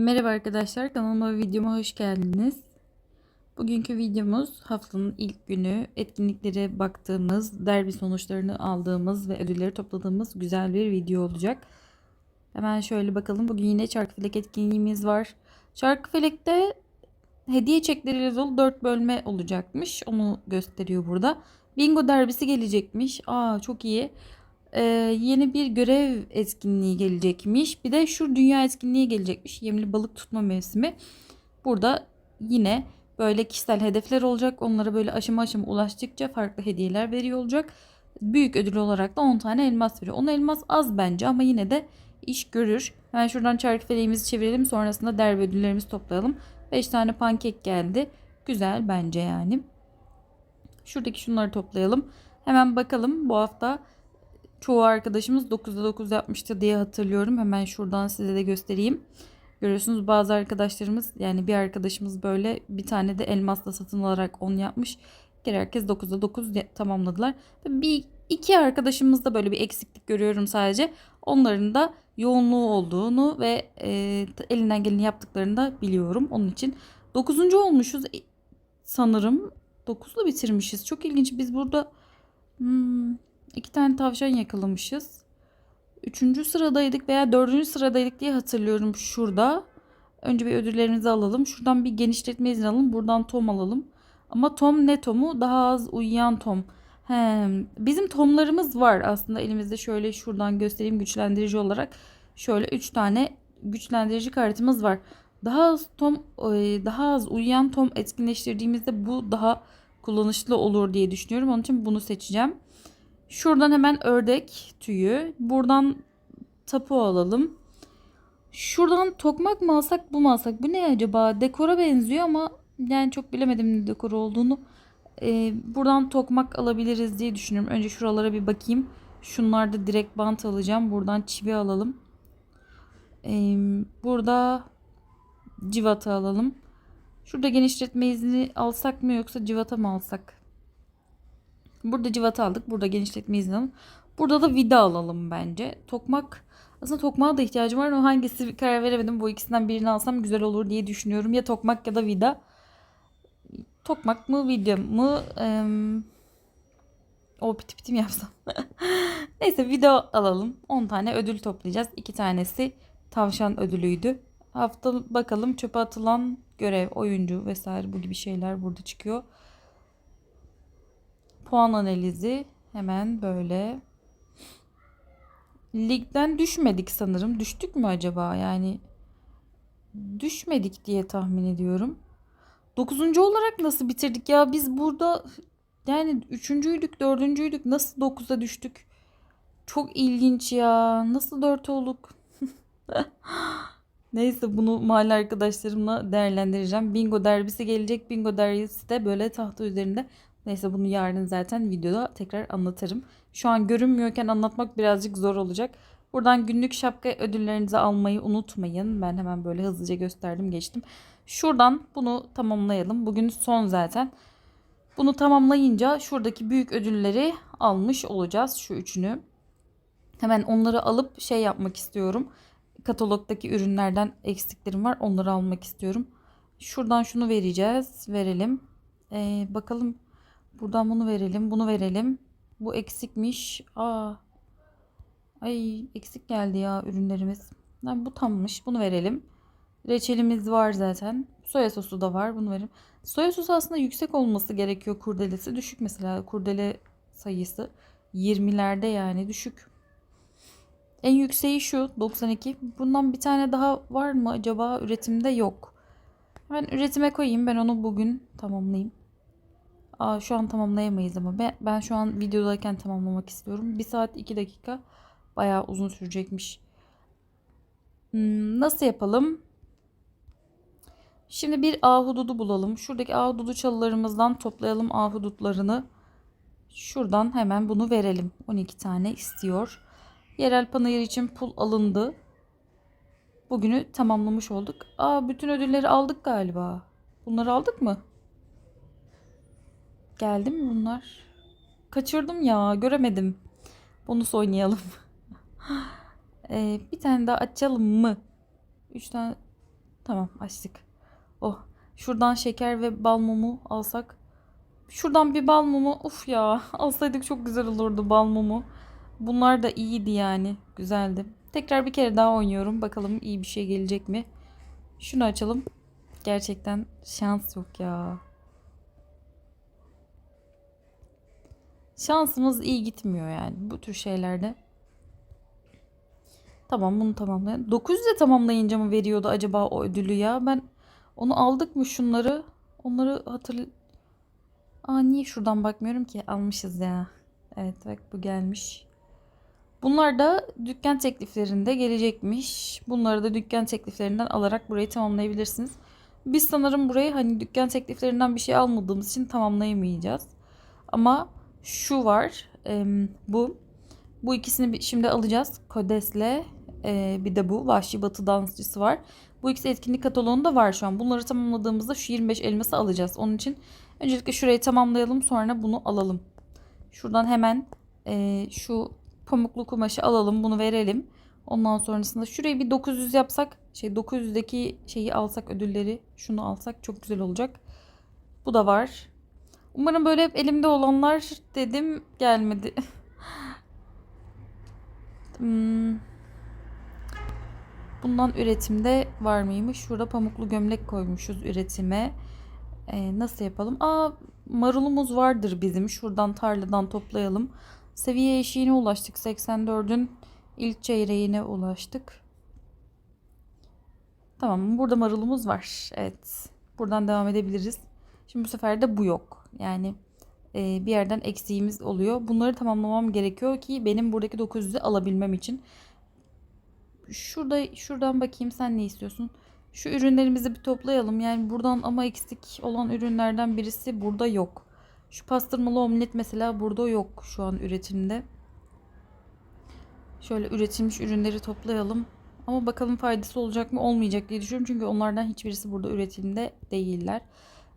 Merhaba arkadaşlar kanalıma ve videoma hoş geldiniz. Bugünkü videomuz haftanın ilk günü etkinliklere baktığımız, derbi sonuçlarını aldığımız ve ödülleri topladığımız güzel bir video olacak. Hemen şöyle bakalım. Bugün yine Çarkıfelek etkinliğimiz var. Çarkıfelek'te hediye çekleriyle dolu 4 bölme olacakmış. Onu gösteriyor burada. Bingo derbisi gelecekmiş. Aa çok iyi. Ee, yeni bir görev etkinliği gelecekmiş. Bir de şu dünya etkinliği gelecekmiş. Yemli balık tutma mevsimi. Burada yine böyle kişisel hedefler olacak. Onlara böyle aşama aşama ulaştıkça farklı hediyeler veriyor olacak. Büyük ödül olarak da 10 tane elmas veriyor. 10 elmas az bence ama yine de iş görür. Hemen şuradan çarkı feleğimizi çevirelim. Sonrasında derbi ödüllerimizi toplayalım. 5 tane pankek geldi. Güzel bence yani. Şuradaki şunları toplayalım. Hemen bakalım bu hafta çoğu arkadaşımız 9'da 9 yapmıştı diye hatırlıyorum. Hemen şuradan size de göstereyim. Görüyorsunuz bazı arkadaşlarımız yani bir arkadaşımız böyle bir tane de elmasla satın alarak 10 yapmış. Diğer herkes 9'da 9 tamamladılar. Bir iki arkadaşımızda böyle bir eksiklik görüyorum sadece. Onların da yoğunluğu olduğunu ve e, elinden geleni yaptıklarını da biliyorum. Onun için 9. olmuşuz e, sanırım. 9'la bitirmişiz. Çok ilginç. Biz burada hmm, iki tane tavşan yakalamışız. Üçüncü sıradaydık veya dördüncü sıradaydık diye hatırlıyorum şurada. Önce bir ödüllerimizi alalım. Şuradan bir genişletme izni alalım. Buradan Tom alalım. Ama Tom ne Tom'u? Daha az uyuyan Tom. He, bizim Tom'larımız var aslında elimizde. Şöyle şuradan göstereyim güçlendirici olarak. Şöyle 3 tane güçlendirici kartımız var. Daha az Tom daha az uyuyan Tom etkinleştirdiğimizde bu daha kullanışlı olur diye düşünüyorum. Onun için bunu seçeceğim. Şuradan hemen ördek tüyü. Buradan tapu alalım. Şuradan tokmak mı alsak bu mu alsak? Bu ne acaba? Dekora benziyor ama yani çok bilemedim ne dekor olduğunu. Ee, buradan tokmak alabiliriz diye düşünüyorum. Önce şuralara bir bakayım. Şunlarda direkt bant alacağım. Buradan çivi alalım. Ee, burada civata alalım. Şurada genişletme izni alsak mı yoksa civata mı alsak? Burada civata aldık. Burada genişletme izni alalım. Burada da vida alalım bence. Tokmak aslında tokmağa da ihtiyacım var ama hangisi karar veremedim. Bu ikisinden birini alsam güzel olur diye düşünüyorum. Ya tokmak ya da vida. Tokmak mı vida mı? Ee, o piti piti yapsam? Neyse vida alalım. 10 tane ödül toplayacağız. 2 tanesi tavşan ödülüydü. Hafta bakalım çöpe atılan görev, oyuncu vesaire bu gibi şeyler burada çıkıyor. Puan analizi hemen böyle. Ligden düşmedik sanırım. Düştük mü acaba? Yani düşmedik diye tahmin ediyorum. Dokuzuncu olarak nasıl bitirdik ya? Biz burada yani üçüncüydük, dördüncüydük. Nasıl dokuza düştük? Çok ilginç ya. Nasıl dört olduk? Neyse bunu mahalle arkadaşlarımla değerlendireceğim. Bingo derbisi gelecek. Bingo derbisi de böyle tahta üzerinde. Neyse bunu yarın zaten videoda tekrar anlatırım. Şu an görünmüyorken anlatmak birazcık zor olacak. Buradan günlük şapka ödüllerinizi almayı unutmayın. Ben hemen böyle hızlıca gösterdim geçtim. Şuradan bunu tamamlayalım. Bugün son zaten. Bunu tamamlayınca şuradaki büyük ödülleri almış olacağız. Şu üçünü. Hemen onları alıp şey yapmak istiyorum katalogdaki ürünlerden eksiklerim var. Onları almak istiyorum. Şuradan şunu vereceğiz. Verelim. Ee, bakalım. Buradan bunu verelim. Bunu verelim. Bu eksikmiş. Aa. Ay eksik geldi ya ürünlerimiz. Yani bu tammış. Bunu verelim. Reçelimiz var zaten. Soya sosu da var. Bunu verelim. Soya sosu aslında yüksek olması gerekiyor kurdelesi. Düşük mesela kurdele sayısı. 20'lerde yani düşük. En yükseği şu 92. Bundan bir tane daha var mı acaba? Üretimde yok. Ben üretime koyayım. Ben onu bugün tamamlayayım. Aa, şu an tamamlayamayız ama ben, ben şu an videodayken tamamlamak istiyorum. 1 saat 2 dakika bayağı uzun sürecekmiş. Hmm, nasıl yapalım? Şimdi bir ahududu bulalım. Şuradaki ahududu çalılarımızdan toplayalım ahudutlarını. Şuradan hemen bunu verelim. 12 tane istiyor. Yerel panayır için pul alındı. Bugünü tamamlamış olduk. Aa bütün ödülleri aldık galiba. Bunları aldık mı? Geldi mi bunlar? Kaçırdım ya göremedim. Bonus oynayalım. ee, bir tane daha açalım mı? Üç tane. Tamam açtık. Oh şuradan şeker ve bal mumu alsak. Şuradan bir bal mumu. Uf ya alsaydık çok güzel olurdu bal mumu. Bunlar da iyiydi yani. Güzeldi. Tekrar bir kere daha oynuyorum. Bakalım iyi bir şey gelecek mi? Şunu açalım. Gerçekten şans yok ya. Şansımız iyi gitmiyor yani bu tür şeylerde. Tamam bunu tamamlayalım. 900'e tamamlayınca mı veriyordu acaba o ödülü ya? Ben onu aldık mı şunları? Onları hatırl... Aa niye şuradan bakmıyorum ki? Almışız ya. Evet bak bu gelmiş. Bunlar da dükkan tekliflerinde gelecekmiş. Bunları da dükkan tekliflerinden alarak burayı tamamlayabilirsiniz. Biz sanırım burayı hani dükkan tekliflerinden bir şey almadığımız için tamamlayamayacağız. Ama şu var. em, bu. Bu ikisini şimdi alacağız. Kodes'le e, bir de bu. Vahşi Batı dansçısı var. Bu ikisi etkinlik kataloğunda var şu an. Bunları tamamladığımızda şu 25 elması alacağız. Onun için öncelikle şurayı tamamlayalım. Sonra bunu alalım. Şuradan hemen e, şu pamuklu kumaşı alalım. Bunu verelim. Ondan sonrasında şurayı bir 900 yapsak. Şey 900'deki şeyi alsak ödülleri. Şunu alsak çok güzel olacak. Bu da var. Umarım böyle hep elimde olanlar dedim gelmedi. Hmm. Bundan üretimde var mıymış? Şurada pamuklu gömlek koymuşuz üretime. Ee, nasıl yapalım? Aa marulumuz vardır bizim. Şuradan tarladan toplayalım. Seviye eşiğine ulaştık. 84'ün ilk çeyreğine ulaştık. Tamam burada marulumuz var. Evet. Buradan devam edebiliriz. Şimdi bu sefer de bu yok. Yani e, bir yerden eksiğimiz oluyor. Bunları tamamlamam gerekiyor ki benim buradaki 900'ü alabilmem için. Şurada şuradan bakayım sen ne istiyorsun? Şu ürünlerimizi bir toplayalım. Yani buradan ama eksik olan ürünlerden birisi burada yok. Şu pastırmalı omlet mesela burada yok şu an üretimde. Şöyle üretilmiş ürünleri toplayalım. Ama bakalım faydası olacak mı olmayacak diye düşünüyorum. Çünkü onlardan hiçbirisi burada üretimde değiller.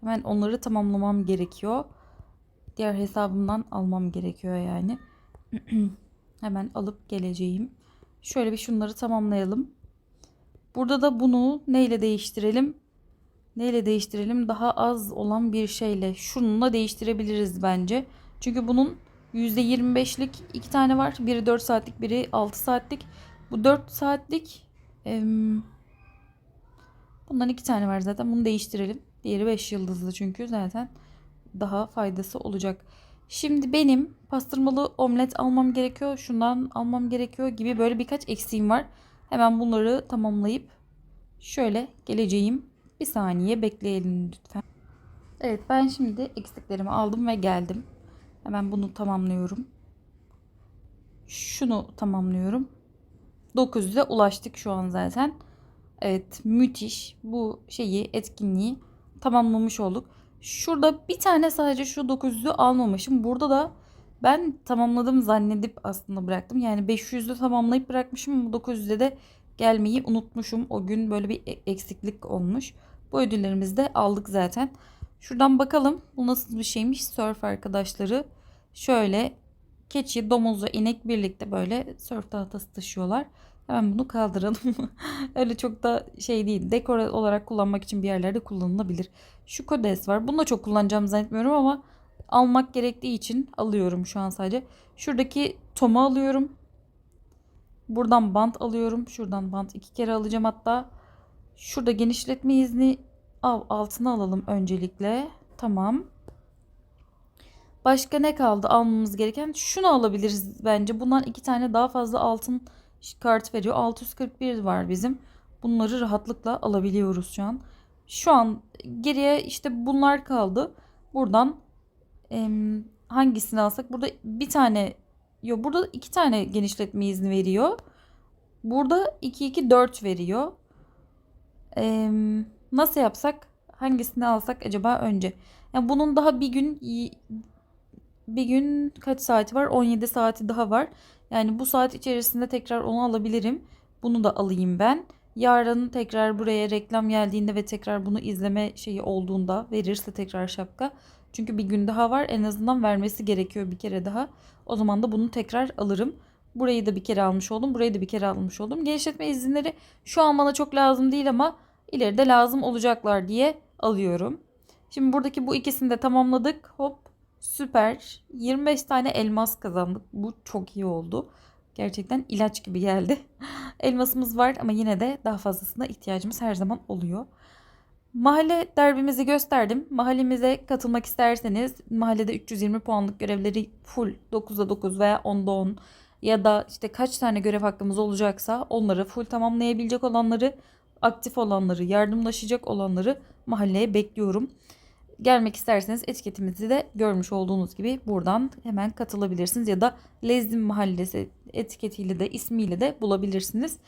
Hemen onları tamamlamam gerekiyor. Diğer hesabımdan almam gerekiyor yani. Hemen alıp geleceğim. Şöyle bir şunları tamamlayalım. Burada da bunu neyle değiştirelim? Neyle değiştirelim? Daha az olan bir şeyle. Şununla değiştirebiliriz bence. Çünkü bunun %25'lik iki tane var. Biri 4 saatlik, biri 6 saatlik. Bu 4 saatlik em, bundan iki tane var zaten. Bunu değiştirelim. Diğeri 5 yıldızlı çünkü zaten daha faydası olacak. Şimdi benim pastırmalı omlet almam gerekiyor. Şundan almam gerekiyor gibi böyle birkaç eksiğim var. Hemen bunları tamamlayıp şöyle geleceğim. Bir saniye bekleyelim lütfen. Evet ben şimdi eksiklerimi aldım ve geldim. Hemen bunu tamamlıyorum. Şunu tamamlıyorum. 900'e ulaştık şu an zaten. Evet müthiş. Bu şeyi etkinliği tamamlamış olduk. Şurada bir tane sadece şu 900'ü almamışım. Burada da ben tamamladım zannedip aslında bıraktım. Yani 500'ü tamamlayıp bırakmışım. Bu 900'de de gelmeyi unutmuşum. O gün böyle bir e- eksiklik olmuş. Bu ödüllerimizi de aldık zaten. Şuradan bakalım bu nasıl bir şeymiş. Surf arkadaşları şöyle keçi, domuz ve inek birlikte böyle surf tahtası taşıyorlar. Hemen bunu kaldıralım. Öyle çok da şey değil. Dekor olarak kullanmak için bir yerlerde kullanılabilir. Şu kodes var. Bunu da çok kullanacağımı zannetmiyorum ama almak gerektiği için alıyorum şu an sadece. Şuradaki tomu alıyorum. Buradan bant alıyorum. Şuradan bant iki kere alacağım hatta. Şurada genişletme izni al altına alalım öncelikle. Tamam. Başka ne kaldı almamız gereken? Şunu alabiliriz bence. Bundan iki tane daha fazla altın kart veriyor. 641 var bizim. Bunları rahatlıkla alabiliyoruz şu an. Şu an geriye işte bunlar kaldı. Buradan em, hangisini alsak? Burada bir tane yok burada iki tane genişletme izni veriyor. Burada 2 2 4 veriyor. Em, nasıl yapsak? Hangisini alsak acaba önce? Yani bunun daha bir gün bir gün kaç saati var? 17 saati daha var. Yani bu saat içerisinde tekrar onu alabilirim. Bunu da alayım ben. Yarın tekrar buraya reklam geldiğinde ve tekrar bunu izleme şeyi olduğunda verirse tekrar şapka. Çünkü bir gün daha var. En azından vermesi gerekiyor bir kere daha. O zaman da bunu tekrar alırım. Burayı da bir kere almış oldum. Burayı da bir kere almış oldum. Genişletme izinleri şu an bana çok lazım değil ama ileride lazım olacaklar diye alıyorum. Şimdi buradaki bu ikisini de tamamladık. Hop süper. 25 tane elmas kazandık. Bu çok iyi oldu. Gerçekten ilaç gibi geldi. Elmasımız var ama yine de daha fazlasına ihtiyacımız her zaman oluyor. Mahalle derbimizi gösterdim. Mahallemize katılmak isterseniz mahallede 320 puanlık görevleri full 9'da 9 veya 10'da 10 ya da işte kaç tane görev hakkımız olacaksa onları full tamamlayabilecek olanları, aktif olanları, yardımlaşacak olanları mahalleye bekliyorum. Gelmek isterseniz etiketimizi de görmüş olduğunuz gibi buradan hemen katılabilirsiniz ya da Lezdim Mahallesi etiketiyle de ismiyle de bulabilirsiniz.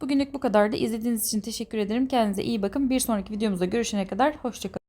Bugünlük bu kadar da izlediğiniz için teşekkür ederim. Kendinize iyi bakın. Bir sonraki videomuzda görüşene kadar hoşçakalın.